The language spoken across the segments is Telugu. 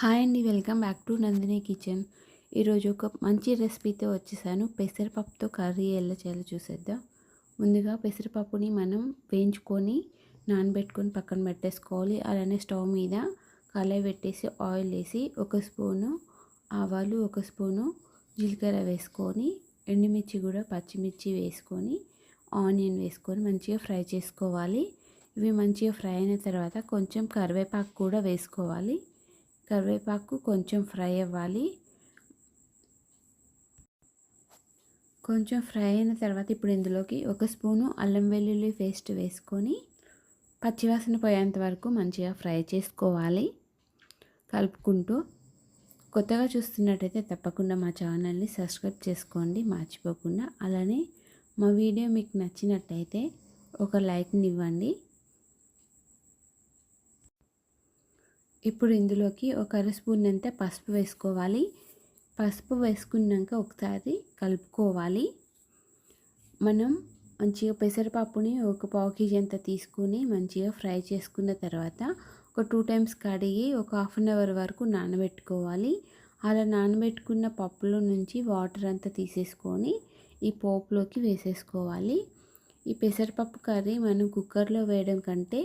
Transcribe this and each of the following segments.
హాయ్ అండి welcome back to Nandini kitchen. ఈరోజు ఒక మంచి రెసిపీతో వచ్చేసాను. పెసరపప్పుతో కర్రీ ఎలా చేయాలో చూసేద్దాం. ముందుగా పెసరపప్పుని మనం వేయించుకొని నానబెట్టుకొని పక్కన పెట్టేసుకోవాలి. అలానే స్టవ్ మీద కళాయి పెట్టేసి ఆయిల్ వేసి ఒక స్పూను ఆవాలు ఒక స్పూను జీలకర్ర వేసుకొని ఎండుమిర్చి కూడా పచ్చిమిర్చి వేసుకొని ఆనియన్ వేసుకొని మంచిగా ఫ్రై చేసుకోవాలి. ఇవి మంచిగా ఫ్రై అయిన తర్వాత కొంచెం కరివేపాకు కూడా వేసుకోవాలి. కరివేపాకు కొంచెం ఫ్రై అవ్వాలి. కొంచెం ఫ్రై అయిన తర్వాత ఇప్పుడు ఇందులోకి ఒక స్పూను అల్లం వెల్లుల్లి పేస్ట్ వేసుకొని పచ్చివాసన పోయేంత వరకు మంచిగా ఫ్రై చేసుకోవాలి. కలుపుకుంటూ కొత్తగా చూస్తున్నట్టయితే తప్పకుండా మా ఛానల్ని సబ్స్క్రైబ్ చేసుకోండి మర్చిపోకుండా. అలానే మా వీడియో మీకు నచ్చినట్టయితే ఒక లైక్ని ఇవ్వండి. ఇప్పుడు ఇందులోకి ఒక అర స్పూన్ పసుపు వేసుకోవాలి. పసుపు వేసుకున్నాక ఒకసారి కలుపుకోవాలి. మనం మంచిగా పెసరపప్పుని ఒక పావు కేజీ అంత తీసుకుని మంచిగా ఫ్రై చేసుకున్న తర్వాత ఒక టూ టైమ్స్ కడిగి ఒక హాఫ్ అన్ అవర్ వరకు నానబెట్టుకోవాలి. అలా నానబెట్టుకున్న పప్పులో నుంచి వాటర్ అంతా తీసేసుకొని ఈ పోపులోకి వేసేసుకోవాలి. ఈ పెసరపప్పు కర్రీ మనం కుక్కర్లో వేయడం కంటే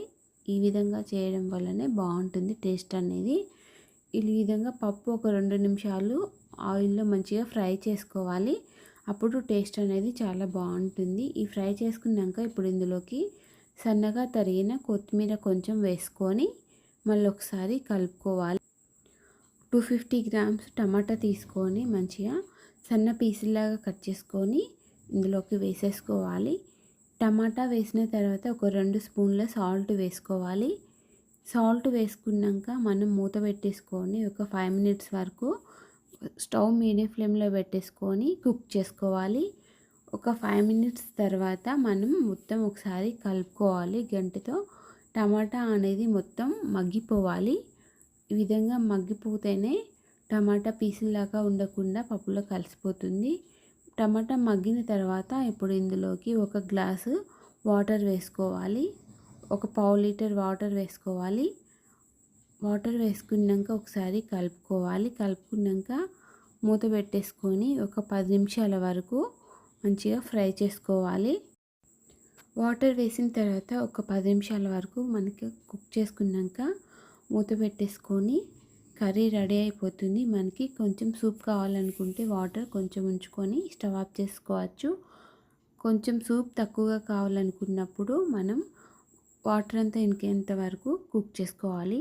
ఈ విధంగా చేయడం వల్లనే బాగుంటుంది టేస్ట్ అనేది. ఈ విధంగా పప్పు ఒక రెండు నిమిషాలు ఆయిల్లో మంచిగా ఫ్రై చేసుకోవాలి. అప్పుడు టేస్ట్ అనేది చాలా బాగుంటుంది. ఈ ఫ్రై చేసుకున్నాక ఇప్పుడు ఇందులోకి సన్నగా తరిగిన కొత్తిమీర కొంచెం వేసుకొని మళ్ళీ ఒకసారి కలుపుకోవాలి. టూ ఫిఫ్టీ గ్రామ్స్ టమాటా తీసుకొని మంచిగా సన్న పీసులాగా కట్ చేసుకొని ఇందులోకి వేసేసుకోవాలి. టమాటా వేసిన తర్వాత ఒక రెండు స్పూన్ల సాల్ట్ వేసుకోవాలి. సాల్ట్ వేసుకున్నాక మనం మూత పెట్టేసుకొని ఒక ఫైవ్ మినిట్స్ వరకు స్టవ్ మీడియం ఫ్లేమ్లో పెట్టేసుకొని కుక్ చేసుకోవాలి. ఒక ఫైవ్ మినిట్స్ తర్వాత మనం మొత్తం ఒకసారి కలుపుకోవాలి. గంటతో టమాటా అనేది మొత్తం మగ్గిపోవాలి. ఈ విధంగా మగ్గిపోతేనే టమాటా పీసులాగా ఉండకుండా పప్పులో కలిసిపోతుంది. టమాటా మగ్గిన తర్వాత ఇప్పుడు ఇందులోకి ఒక గ్లాసు వాటర్ వేసుకోవాలి. ఒక పావు లీటర్ వాటర్ వేసుకోవాలి. వాటర్ వేసుకున్నాక ఒకసారి కలుపుకోవాలి. కలుపుకున్నాక మూత పెట్టేసుకొని ఒక పది నిమిషాల వరకు మంచిగా ఫ్రై చేసుకోవాలి. వాటర్ వేసిన తర్వాత ఒక పది నిమిషాల వరకు మనకి కుక్ చేసుకున్నాక మూత పెట్టేసుకొని కర్రీ రెడీ అయిపోతుంది. మనకి కొంచెం సూప్ కావాలనుకుంటే వాటర్ కొంచెం ఉంచుకొని స్టవ్ ఆఫ్ చేసుకోవచ్చు. కొంచెం సూప్ తక్కువగా కావాలనుకున్నప్పుడు మనం వాటర్ అంతా ఇంకేంత వరకు కుక్ చేసుకోవాలి.